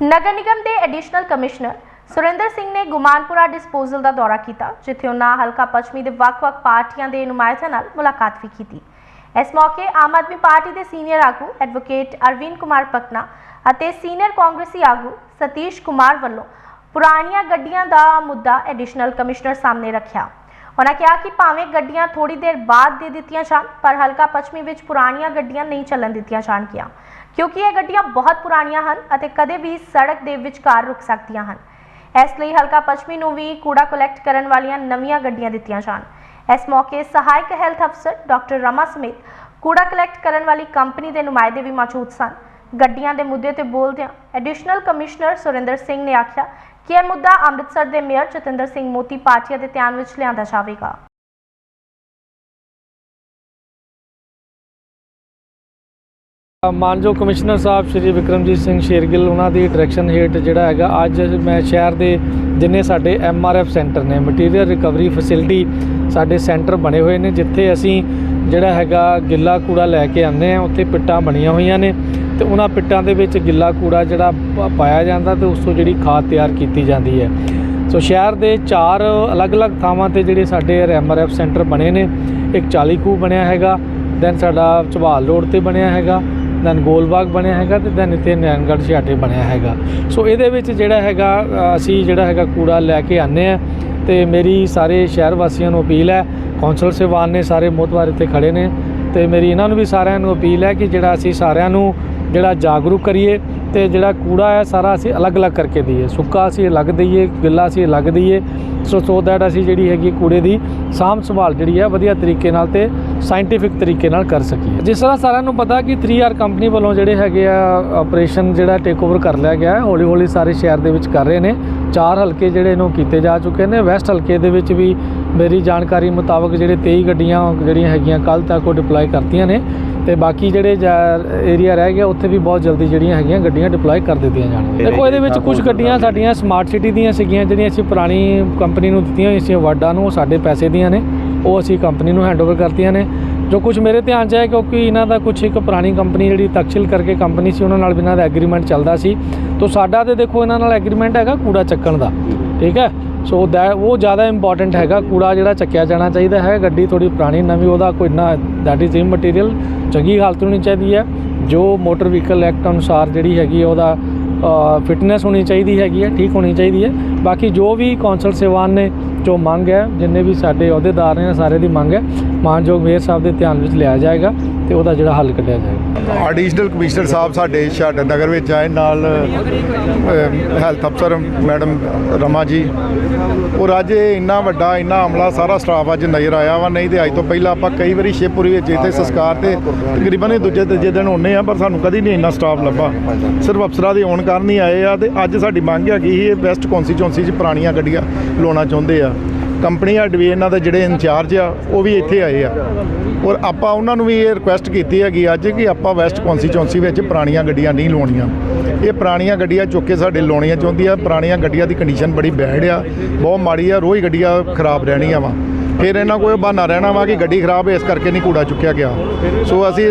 ਨਗਰ ਨਿਗਮ ਦੇ additional commissioner Surinder Singh ਨੇ Gumanpura disposal ਦਾ ਦੌਰਾ ਕੀਤਾ, ਜਿੱਥੇ ਉਹਨਾਂ ਹਲਕਾ ਪੱਛਮੀ ਦੇ ਵੱਖ-ਵੱਖ ਪਾਰਟੀਆਂ ਦੇ ਨੁਮਾਇੰਦਿਆਂ ਨਾਲ ਮੁਲਾਕਾਤ ਵੀ ਕੀਤੀ। ਇਸ ਮੌਕੇ ਆਮ ਆਦਮੀ ਪਾਰਟੀ ਦੇ ਸੀਨੀਅਰ ਆਗੂ ਐਡਵੋਕੇਟ ਅਰਵਿੰਦ ਕੁਮਾਰ ਪਟਨਾ ਅਤੇ ਸੀਨੀਅਰ ਕਾਂਗਰਸੀ ਆਗੂ ਸਤੀਸ਼ ਕੁਮਾਰ ਵੱਲੋਂ ਪੁਰਾਣੀਆਂ ਗੱਡੀਆਂ ਦਾ ਮੁੱਦਾ ਐਡੀਸ਼ਨਲ ਕਮਿਸ਼ਨਰ ਸਾਹਮਣੇ ਰੱਖਿਆ। ਉਹਨਾਂ ਕਿਹਾ ਕਿ ਭਾਵੇਂ ਗੱਡੀਆਂ ਥੋੜੀ ਦੇਰ ਬਾਅਦ ਦੇ ਦਿੱਤੀਆਂ ਜਾਣ, ਪਰ ਹਲਕਾ ਪੱਛਮੀ ਵਿੱਚ ਪੁਰਾਣੀਆਂ ਗੱਡੀਆਂ ਨਹੀਂ ਚੱਲਣ ਦਿੱਤੀਆਂ ਜਾਣਗੀਆਂ, ਕਿਉਂਕਿ ਇਹ ਗੱਡੀਆਂ ਬਹੁਤ ਪੁਰਾਣੀਆਂ ਹਨ ਅਤੇ ਕਦੇ ਵੀ ਸੜਕ ਦੇ ਵਿਚਕਾਰ ਰੁਕ ਸਕਦੀਆਂ ਹਨ। ਇਸ ਲਈ ਹਲਕਾ ਪੱਛਮੀ ਨੂੰ ਵੀ ਕੂੜਾ ਕਲੈਕਟ ਕਰਨ ਵਾਲੀਆਂ ਨਵੀਆਂ ਗੱਡੀਆਂ ਦਿੱਤੀਆਂ ਜਾਣ। ਇਸ ਮੌਕੇ ਸਹਾਇਕ ਹੈਲਥ ਅਫਸਰ ਡਾਕਟਰ ਰਮਾ ਸਮੇਤ ਕੂੜਾ ਕਲੈਕਟ ਕਰਨ ਵਾਲੀ ਕੰਪਨੀ ਦੇ ਨੁਮਾਇੰਦੇ ਵੀ ਮੌਜੂਦ ਸਨ। ਗੱਡੀਆਂ ਦੇ ਮੁੱਦੇ ਤੇ ਬੋਲਦਿਆਂ ਐਡੀਸ਼ਨਲ ਕਮਿਸ਼ਨਰ ਸੁਰਿੰਦਰ ਸਿੰਘ ਨੇ ਆਖਿਆ ਕਿ ਇਹ ਮੁੱਦਾ ਅੰਮ੍ਰਿਤਸਰ ਦੇ ਮੇਅਰ ਜਤਿੰਦਰ ਸਿੰਘ ਮੋਤੀ ਪਾਟਿਆ ਦੇ ਧਿਆਨ ਵਿੱਚ ਲਿਆਂਦਾ ਜਾਵੇਗਾ। ਮਾਨਯੋਗ ਕਮਿਸ਼ਨਰ ਸਾਹਿਬ ਸ਼੍ਰੀ ਵਿਕਰਮਜੀਤ ਸਿੰਘ ਸ਼ੇਰਗਿੱਲ, ਉਹਨਾਂ ਦੀ ਡਾਇਰੈਕਸ਼ਨ ਹੇਠ ਜਿਹੜਾ ਹੈਗਾ, ਅੱਜ ਮੈਂ ਸ਼ਹਿਰ ਦੇ ਜਿੰਨੇ ਸਾਡੇ ਐਮਆਰਐਫ ਸੈਂਟਰ ਨੇ ਮਟੀਰੀਅਲ ਰਿਕਵਰੀ ਫੈਸਿਲਿਟੀ ਸਾਡੇ ਸੈਂਟਰ ਬਣੇ ਹੋਏ ਨੇ, ਜਿੱਥੇ ਅਸੀਂ ਜਿਹੜਾ ਹੈਗਾ ਗਿੱਲਾ ਕੂੜਾ ਲੈ ਕੇ ਆਉਂਦੇ ਆ ਉੱਥੇ ਪਿੱਟਾਂ ਬਣੀਆਂ ਹੋਈਆਂ ਨੇ। ਤੇ ਉਹਨਾਂ ਪਿੱਟਾਂ ਦੇ ਵਿੱਚ ਗਿੱਲਾ ਕੂੜਾ ਜਿਹੜਾ ਪਾਇਆ ਜਾਂਦਾ ਤੇ ਉਸ ਤੋਂ ਜਿਹੜੀ ਖਾਦ ਤਿਆਰ ਕੀਤੀ ਜਾਂਦੀ ਹੈ। ਸੋ ਸ਼ਹਿਰ ਦੇ ਚਾਰ ਅਲੱਗ-ਅਲੱਗ ਥਾਵਾਂ ਤੇ ਜਿਹੜੇ ਸਾਡੇ ਐਮਆਰਐਫ ਸੈਂਟਰ ਬਣੇ ਨੇ, ਇੱਕ 40 ਖੂਹ ਬਣਿਆ ਹੈਗਾ, ਦੈਨ ਸਾਡਾ ਝਬਾਲ ਰੋਡ ਤੇ ਬਣਿਆ ਹੈਗਾ, ਦੈਨ ਗੋਲਬਾਗ ਬਣਿਆ ਹੈਗਾ ਤੇ ਦੈਨ ਇੱਥੇ ਨੈਣਗੜ੍ਹ ਛਿਆਟੇ ਬਣਿਆ ਹੈਗਾ। ਸੋ ਇਹਦੇ ਵਿੱਚ ਜਿਹੜਾ ਹੈਗਾ, ਅਸੀਂ ਜਿਹੜਾ ਹੈਗਾ ਕੂੜਾ ਲੈ ਕੇ ਆਨੇ ਆ ਤੇ ਮੇਰੀ ਸਾਰੇ ਸ਼ਹਿਰ ਵਾਸੀਆਂ ਨੂੰ ਅਪੀਲ ਹੈ, ਕੌਂਸਲ ਸੇਵਾਨ ਨੇ ਸਾਰੇ ਮੋਤਵਾਰ ਇੱਥੇ ਖੜੇ ਨੇ ਤੇ ਮੇਰੀ ਇਹਨਾਂ ਨੂੰ ਵੀ ਸਾਰਿਆਂ ਨੂੰ ਅਪੀਲ ਹੈ ਕਿ ਜਿਹੜਾ ਅਸੀਂ ਸਾਰਿਆਂ ਨੂੰ ਜਿਹੜਾ ਜਾਗਰੂਕ ਕਰੀਏ ਤੇ ਜਿਹੜਾ ਕੂੜਾ ਹੈ, ਸਾਰਾ ਅਸੀਂ ਅਲੱਗ-ਅਲੱਗ ਕਰਕੇ ਦਈਏ। ਸੁੱਕਾ ਅਸੀਂ ਅਲੱਗ ਦਈਏ, ਗਿੱਲਾ ਅਸੀਂ ਅਲੱਗ ਦਈਏ। ਸੋ ਸੋ ਦੈਟ ਅਸੀਂ ਜਿਹੜੀ ਹੈਗੀ ਕੂੜੇ ਦੀ ਸਾਂਭ ਸੰਭਾਲ ਜਿਹੜੀ ਹੈ, ਵਧੀਆ ਤਰੀਕੇ ਨਾਲ ਤੇ ਸਾਇੰਟੀਫਿਕ ਤਰੀਕੇ ਨਾਲ ਕਰ ਸਕੀਏ। ਜਿਸ ਤਰ੍ਹਾਂ ਸਾਰਿਆਂ ਨੂੰ ਪਤਾ ਕਿ 3R ਕੰਪਨੀ ਵੱਲੋਂ ਜਿਹੜੇ ਹੈਗੇ ਆ ਆਪਰੇਸ਼ਨ ਜਿਹੜਾ ਟੇਕ ਓਵਰ ਕਰ ਲਿਆ ਗਿਆ ਹੈ ਹੌਲੀ ਹੌਲੀ ਸਾਰੇ ਸ਼ਹਿਰ ਦੇ ਵਿੱਚ ਕਰ ਰਹੇ ਨੇ। ਚਾਰ ਹਲਕੇ ਜਿਹੜੇ ਇਹਨੂੰ ਕੀਤੇ ਜਾ ਚੁੱਕੇ ਨੇ। ਵੈਸਟ ਹਲਕੇ ਦੇ ਵਿੱਚ ਵੀ ਮੇਰੀ ਜਾਣਕਾਰੀ ਮੁਤਾਬਕ ਜਿਹੜੇ 23 ਗੱਡੀਆਂ ਜਿਹੜੀਆਂ ਹੈਗੀਆਂ ਕੱਲ ਤੱਕ ਉਹ ਡਿਪਲੋਏ ਕਰਤੀਆਂ ਨੇ ਤੇ ਬਾਕੀ ਜਿਹੜੇ ਏਰੀਆ ਰਹਿ ਗਿਆ, ਉੱਥੇ ਵੀ ਬਹੁਤ ਜਲਦੀ ਜਿਹੜੀਆਂ ਹੈਗੀਆਂ ਗੱਡੀਆਂ ਡਿਪਲੋਏ ਕਰ ਦਿੱਤੀਆਂ ਜਾਣਗੀਆਂ। ਦੇਖੋ, ਇਹਦੇ ਵਿੱਚ ਕੁਝ ਗੱਡੀਆਂ ਸਾਡੀਆਂ ਸਮਾਰਟ ਸਿਟੀ ਦੀਆਂ ਸੀਗੀਆਂ, ਜਿਹੜੀਆਂ ਅਸੀਂ ਪੁਰਾਣੀ ਕੰਪਨੀ ਨੂੰ ਦਿੱਤੀਆਂ ਹੋਈਆਂ ਸੀ ਵਾਰਡਾਂ ਨੂੰ ਸਾਡੇ ਪੈਸੇ ਦੀਆਂ ਨੇ, ਉਹ ਅਸੀਂ ਕੰਪਨੀ ਨੂੰ ਹੈਂਡਓਵਰ ਕਰਤੀਆਂ ਨੇ। ਜੋ ਕੁਝ ਮੇਰੇ ਧਿਆਨ 'ਚ ਹੈ ਕਿਉਂਕਿ ਇਹਨਾਂ ਦਾ ਕੁਝ ਇੱਕ ਪੁਰਾਣੀ ਕੰਪਨੀ ਜਿਹੜੀ ਤਕਸ਼ਿਲ ਕਰਕੇ ਕੰਪਨੀ ਸੀ, ਉਹਨਾਂ ਨਾਲ ਵੀ ਇਹਨਾਂ ਦਾ ਐਗਰੀਮੈਂਟ ਚੱਲਦਾ ਸੀ। ਤੋਂ ਸਾਡਾ ਤੇ ਦੇਖੋ ਇਹਨਾਂ ਨਾਲ ਐਗਰੀਮੈਂਟ ਹੈਗਾ ਕੂੜਾ ਚੱਕਣ ਦਾ, ਠੀਕ ਹੈ? ਸੋ ਦੈ ਉਹ ਜ਼ਿਆਦਾ ਇੰਪੋਰਟੈਂਟ ਹੈਗਾ, ਕੂੜਾ ਜਿਹੜਾ ਚੱਕਿਆ ਜਾਣਾ ਚਾਹੀਦਾ ਹੈ, ਗੱਡੀ ਥੋੜੀ ਪੁਰਾਣੀ, ਨਵੀਂ, ਉਹਦਾ ਕੋਈ ਨਾ ਦੈਟ ਇਜ਼ ਮਟੀਰੀਅਲ ਚੰਗੀ ਹਾਲਤ ਹੋਣੀ ਚਾਹੀਦੀ ਹੈ। ਜੋ ਮੋਟਰ ਵਹੀਕਲ ਐਕਟ ਅਨੁਸਾਰ ਜਿਹੜੀ ਹੈਗੀ ਹੈ ਉਹਦਾ ਫਿਟਨੈਸ ਹੋਣੀ ਚਾਹੀਦੀ ਹੈਗੀ ਹੈ, ਠੀਕ ਹੋਣੀ ਚਾਹੀਦੀ ਹੈ। ਬਾਕੀ ਜੋ ਵੀ ਕੌਂਸਲ ਸੇਵਾਨ ਨੇ ਜੋ ਮੰਗ ਹੈ, ਜਿੰਨੇ ਵੀ ਸਾਡੇ ਅਹੁਦੇਦਾਰ ਨੇ ਸਾਰੇ ਦੀ ਮੰਗ ਹੈ। ਮਾਨਯੋਗ ਮੇਅਰ ਸਾਹਿਬ ਦੇ ਧਿਆਨ ਵਿੱਚ ਲਿਆ ਜਾਏਗਾ ਤੇ ਉਹਦਾ ਜਿਹੜਾ ਹੱਲ ਕੱਢਿਆ ਜਾਏਗਾ। ਐਡੀਸ਼ਨਲ ਕਮਿਸ਼ਨਰ ਸਾਹਿਬ ਸਾਡੇ ਛਾਟਾ ਨਗਰ ਵਿੱਚ ਆਏ, ਨਾਲ ਹੈਲਥ ਅਫਸਰ ਮੈਡਮ ਰਮਾ ਜੀ। ਔਰ ਅੱਜ ਇਹ ਇੰਨਾ ਵੱਡਾ, ਇੰਨਾ ਅਮਲਾ ਸਾਰਾ ਸਟਾਫ ਅੱਜ ਨਜ਼ਰ ਆਇਆ ਵਾ। ਨਹੀਂ ਤੇ ਅੱਜ ਤੋਂ ਪਹਿਲਾਂ ਆਪਾਂ ਕਈ ਵਾਰੀ ਸ਼ਿਵਪੁਰੀ ਵਿੱਚ ਇੱਥੇ ਸੰਸਕਾਰ ਤੇ ਤਕਰੀਬਨ ਇਹ ਦੂਜੇ ਤੀਜੇ ਦਿਨ ਹੁੰਨੇ ਆ, ਪਰ ਸਾਨੂੰ ਕਦੀ ਨਹੀਂ ਇੰਨਾ ਸਟਾਫ ਲੱਭਾ। ਸਿਰਫ ਅਫਸਰਾਂ ਦੇ ਆਉਣ ਕਾਰਨ ਹੀ ਆਏ ਆ ਤੇ ਅੱਜ ਸਾਡੀ ਮੰਗ ਹੈ ਕਿ ਇਹ ਬੈਸਟ ਕੌਂਸਟੀਚੁਐਂਸੀ 'ਚ ਪੁਰਾਣੀਆਂ ਗੱਡੀਆਂ ਲਾਉਣਾ ਚਾਹੁੰਦੇ ਆ। ਕੰਪਨੀ ਆ ਡਿਵੀਜ਼ਨਾਂ ਦੇ ਜਿਹੜੇ ਇੰਚਾਰਜ ਆ, ਉਹ ਵੀ ਇੱਥੇ ਆਏ ਆ। ਔਰ ਆਪਾਂ ਉਹਨਾਂ ਨੂੰ ਵੀ ਇਹ ਰਿਕੁਐਸਟ ਕੀਤੀ ਹੈਗੀ ਅੱਜ ਕਿ ਆਪਾਂ ਵੈਸਟ ਕੌਂਸਟੀਚੁਐਂਸੀ ਵਿੱਚ ਪੁਰਾਣੀਆਂ ਗੱਡੀਆਂ ਨਹੀਂ ਲਾਉਣੀਆਂ। ਇਹ ਪੁਰਾਣੀਆਂ ਗੱਡੀਆਂ ਚੁੱਕ ਕੇ ਸਾਡੇ ਲਾਉਣੀਆਂ ਚਾਹੁੰਦੀ ਆ। ਪੁਰਾਣੀਆਂ ਗੱਡੀਆਂ ਦੀ ਕੰਡੀਸ਼ਨ ਬੜੀ ਬੈਡ ਆ। ਬਹੁਤ ਮਾੜੀ ਆ। ਰੋਜ਼ ਗੱਡੀਆਂ ਖਰਾਬ ਰਹਿਣੀਆਂ ਵਾ। ਫਿਰ ਇਹਨਾਂ ਕੋਲ ਬਹਾਨਾ ਰਹਿਣਾ ਵਾ ਕਿ ਗੱਡੀ ਖਰਾਬ ਹੈ, ਇਸ ਕਰਕੇ ਨਹੀਂ ਕੂੜਾ ਚੁੱਕਿਆ ਗਿਆ। ਸੋ ਅਸੀਂ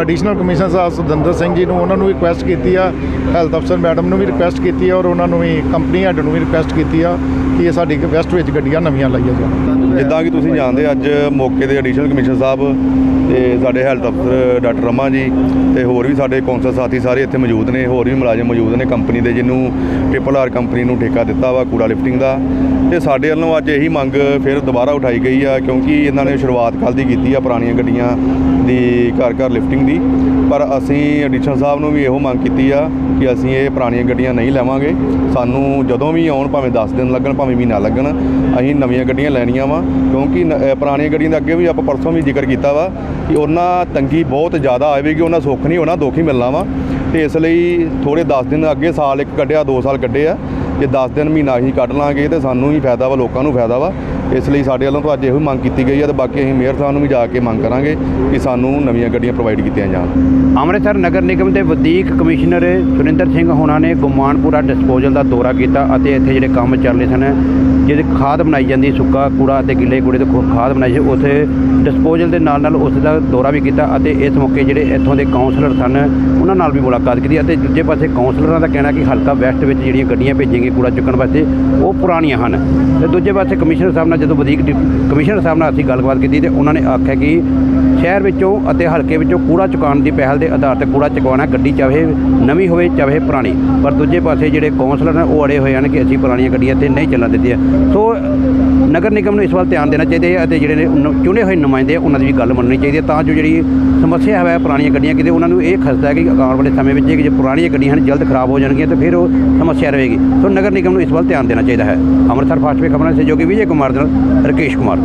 ਐਡੀਸ਼ਨਲ ਕਮਿਸ਼ਨਰ ਸਾਹਿਬ ਸੁਦੰਦਰ ਸਿੰਘ ਜੀ ਨੂੰ, ਉਹਨਾਂ ਨੂੰ ਰਿਕੁਐਸਟ ਕੀਤੀ ਆ ਹੈਲਥ ਅਫਸਰ ਮੈਡਮ ਨੂੰ ਵੀ ਰਿਕੁਐਸਟ ਕੀਤੀ ਆ, ਔਰ ਉਹਨਾਂ ਨੂੰ ਵੀ ਕੰਪਨੀ ਹੈਡ ਨੂੰ ਵੀ ਰਿਕੁਐਸਟ ਕੀਤੀ ਆ ਕਿ ਇਹ ਸਾਡੀ ਵੈਸਟ ਵਿੱਚ ਗੱਡੀਆਂ ਨਵੀਆਂ ਲਾਈਆਂ ਜਾਣ। ਜਿੱਦਾਂ ਕਿ ਤੁਸੀਂ ਜਾਣਦੇ ਅੱਜ ਮੌਕੇ ਦੇ ਐਡੀਸ਼ਨਲ ਕਮਿਸ਼ਨਰ ਸਾਹਿਬ ਤੇ ਸਾਡੇ ਹੈਲਥ ਅਫਸਰ ਡਾਕਟਰ ਰਮਾ ਜੀ ਤੇ ਹੋਰ ਵੀ ਸਾਡੇ ਕੌਂਸਲ ਸਾਥੀ ਸਾਰੇ ਇੱਥੇ ਮੌਜੂਦ ਨੇ, ਹੋਰ ਵੀ ਮੁਲਾਜ਼ਮ ਮੌਜੂਦ ਨੇ ਕੰਪਨੀ ਦੇ, ਜਿਹਨੂੰ ਟ੍ਰਿਪਲ ਆਰ ਕੰਪਨੀ ਨੂੰ ਠੇਕਾ ਦਿੱਤਾ ਵਾ ਕੂੜਾ ਲਿਫਟਿੰਗ ਦਾ। ਤੇ ਸਾਡੇ ਵੱਲੋਂ ਅੱਜ ਇਹੀ ਮੰਗ ਫਿਰ ਦੁਬਾਰਾ ਉਠਾਈ ਗਈ ਆ, ਕਿਉਂਕਿ ਇਹਨਾਂ ਨੇ ਸ਼ੁਰੂਆਤ ਕੱਲ੍ਹ ਦੀ ਕੀਤੀ ਆ ਪੁਰਾਣੀਆਂ ਗੱਡੀਆਂ ਦੀ, ਘਰ ਘਰ ਲਿਫਟਿੰਗ ਦੀ। ਪਰ ਅਸੀਂ ਐਡੀਸ਼ਨਲ ਸਾਹਿਬ ਨੂੰ ਵੀ ਇਹੋ ਮੰਗ ਕੀਤੀ ਆ ਕਿ ਅਸੀਂ ਇਹ ਪੁਰਾਣੀਆਂ ਗੱਡੀਆਂ ਨਹੀਂ ਲਵਾਂਗੇ। ਸਾਨੂੰ ਜਦੋਂ ਵੀ ਆਉਣ, ਭਾਵੇਂ 10 ਦਿਨ ਲੱਗਣ, ਭਾਵੇਂ ਮਹੀਨਾ ਲੱਗਣ, ਅਸੀਂ ਨਵੀਆਂ ਗੱਡੀਆਂ ਲੈਣੀਆਂ ਵਾ। ਕਿਉਂਕਿ ਨ- ਪੁਰਾਣੀਆਂ ਗੱਡੀਆਂ ਦਾ ਅੱਗੇ ਵੀ ਆਪਾਂ ਪਰਸੋਂ ਵੀ ਜ਼ਿਕਰ ਕੀਤਾ ਵਾ ਕਿ ਉਹਨਾਂ ਤੰਗੀ ਬਹੁਤ ਜ਼ਿਆਦਾ ਆਵੇਗੀ ਉਹਨਾਂ ਸੁੱਖ ਨਹੀਂ ਹੋਣਾ, ਦੁੱਖ ਹੀ ਮਿਲਣਾ ਵਾ। ਤੇ ਇਸ ਲਈ ਥੋੜੇ 10 ਦਿਨ ਅੱਗੇ ਸਾਲ ਇੱਕ ਕੱਢਿਆ 2 ਸਾਲ ਕੱਢੇ ਆ। ਜੇ 10 ਦਿਨ ਮਹੀਨਾ ਅਸੀਂ ਕੱਢ ਲਾਂਗੇ ਤੇ ਸਾਨੂੰ ਹੀ ਫਾਇਦਾ ਵਾ, ਲੋਕਾਂ ਨੂੰ ਫਾਇਦਾ ਵਾ। ਇਸ ਲਈ ਸਾਡੇ ਵੱਲੋਂ ਤਾਂ ਅੱਜ ਇਹੋ ਹੀ ਮੰਗ ਕੀਤੀ ਗਈ ਹੈ ਤੇ ਬਾਕੀ ਅਸੀਂ ਮੇਅਰ ਸਾਹਿਬ ਨੂੰ ਵੀ ਜਾ ਕੇ ਮੰਗ ਕਰਾਂਗੇ ਕਿ ਸਾਨੂੰ ਨਵੀਆਂ ਗੱਡੀਆਂ ਪ੍ਰੋਵਾਈਡ ਕੀਤੀਆਂ ਜਾਣ। ਅੰਮ੍ਰਿਤਸਰ ਨਗਰ ਨਿਗਮ ਦੇ ਵਧੀਕ ਕਮਿਸ਼ਨਰ ਸੁਰਿੰਦਰ ਸਿੰਘ ਹੋਣਾ ਨੇ ਗੁਮਾਨਪੁਰਾ ਡਿਸਪੋਜ਼ਲ ਦਾ ਦੌਰਾ ਕੀਤਾ ਅਤੇ ਇੱਥੇ ਜਿਹੜੇ ਕੰਮ ਚੱਲ ਰਹੇ ਸਨ, ਜਿਹਦੇ ਖਾਦ ਬਣਾਈ ਜਾਂਦੀ, ਸੁੱਕਾ ਕੂੜਾ ਅਤੇ ਗਿੱਲੇ ਕੂੜੇ ਤੋਂ ਖਾਦ ਬਣਾਈ ਸੀ ਉੱਥੇ ਡਿਸਪੋਜ਼ਲ ਦੇ ਨਾਲ ਨਾਲ ਉਸ ਦਾ ਦੌਰਾ ਵੀ ਕੀਤਾ ਅਤੇ ਇਸ ਮੌਕੇ ਜਿਹੜੇ ਇੱਥੋਂ ਦੇ ਕਾਉਂਸਲਰ ਸਨ, ਉਹਨਾਂ ਨਾਲ ਵੀ ਮੁਲਾਕਾਤ ਕੀਤੀ ਅਤੇ ਦੂਜੇ ਪਾਸੇ ਕਾਉਂਸਲਰਾਂ ਦਾ ਕਹਿਣਾ ਕਿ ਹਲਕਾ ਵੈਸਟ ਵਿੱਚ ਜਿਹੜੀਆਂ ਗੱਡੀਆਂ ਭੇਜੀਆਂ ਭੇਜेंगे ਕੂੜਾ ਚੁੱਕਣ ਵਾਸਤੇ ਉਹ ਪੁਰਾਣੀਆਂ ਹਨ। ਤੇ ਦੂਜੇ ਪਾਸੇ ਕਮਿਸ਼ਨਰ ਸਾਹਿਬ ਨਾਲ ਜਦੋਂ ਵਧੀਕ ਕਮਿਸ਼ਨਰ ਸਾਹਿਬ ਨਾਲ ਅਸੀਂ ਗੱਲਬਾਤ ਕੀਤੀ ਤੇ ਉਹਨਾਂ ਨੇ ਆਖਿਆ ਕਿ ਸ਼ਹਿਰ ਵਿੱਚੋਂ ਅਤੇ ਹਲਕੇ ਵਿੱਚੋਂ ਕੂੜਾ ਚੁਕਾਉਣ ਦੀ ਪਹਿਲ ਦੇ ਆਧਾਰ ਤੇ ਕੂੜਾ ਚੁਕਵਾਉਣਾ ਗੱਡੀ ਚਾਹੇ ਨਵੀਂ ਹੋਵੇ ਚਾਹੇ ਪੁਰਾਣੀ। ਪਰ ਦੂਜੇ ਪਾਸੇ ਜਿਹੜੇ ਕੌਂਸਲਰ ਨੇ ਉਹ ਅੜੇ ਹੋਏ ਹਨ ਕਿ ਅਸੀਂ ਪੁਰਾਣੀਆਂ ਗੱਡੀਆਂ ਇੱਥੇ ਨਹੀਂ ਚੱਲਣ ਦਿੱਤੀਆਂ। ਸੋ ਨਗਰ ਨਿਗਮ ਨੂੰ ਇਸ ਵੱਲ ਧਿਆਨ ਦੇਣਾ ਚਾਹੀਦਾ ਹੈ ਅਤੇ ਜਿਹੜੇ ਨੇ ਚੁਣੇ ਹੋਏ ਨੁਮਾਇੰਦੇ ਆ, ਉਹਨਾਂ ਦੀ ਵੀ ਗੱਲ ਮੰਨਣੀ ਚਾਹੀਦੀ ਹੈ। ਤਾਂ ਜੋ ਜਿਹੜੀ ਸਮੱਸਿਆ ਹੈ ਪੁਰਾਣੀਆਂ ਗੱਡੀਆਂ ਕਿਤੇ ਉਹਨਾਂ ਨੂੰ ਇਹ ਖਸਦਾ ਹੈ ਕਿ ਆਉਣ ਵਾਲੇ ਸਮੇਂ ਵਿੱਚ ਜੇ ਪੁਰਾਣੀਆਂ ਗੱਡੀਆਂ ਹਨ ਜਲਦ ਖਰਾਬ ਹੋ ਜਾਣਗੀਆਂ ਤਾਂ ਫਿਰ ਉਹ ਸਮੱਸਿਆ ਰਹੇਗੀ। ਸੋ ਨਗਰ ਨਿਗਮ ਨੂੰ ਇਸ ਵੱਲ ਧਿਆਨ ਦੇਣਾ ਚਾਹੀਦਾ ਹੈ। ਅੰਮ੍ਰਿਤਸਰ ਫਾਸਟ ਖਬਰਾਂ ਸਹਿਯੋਗੀ ਵਿਜੇ ਕੁਮਾਰ ਦੇ ਨਾਲ ਰਕੇਸ਼ ਕੁਮਾਰ।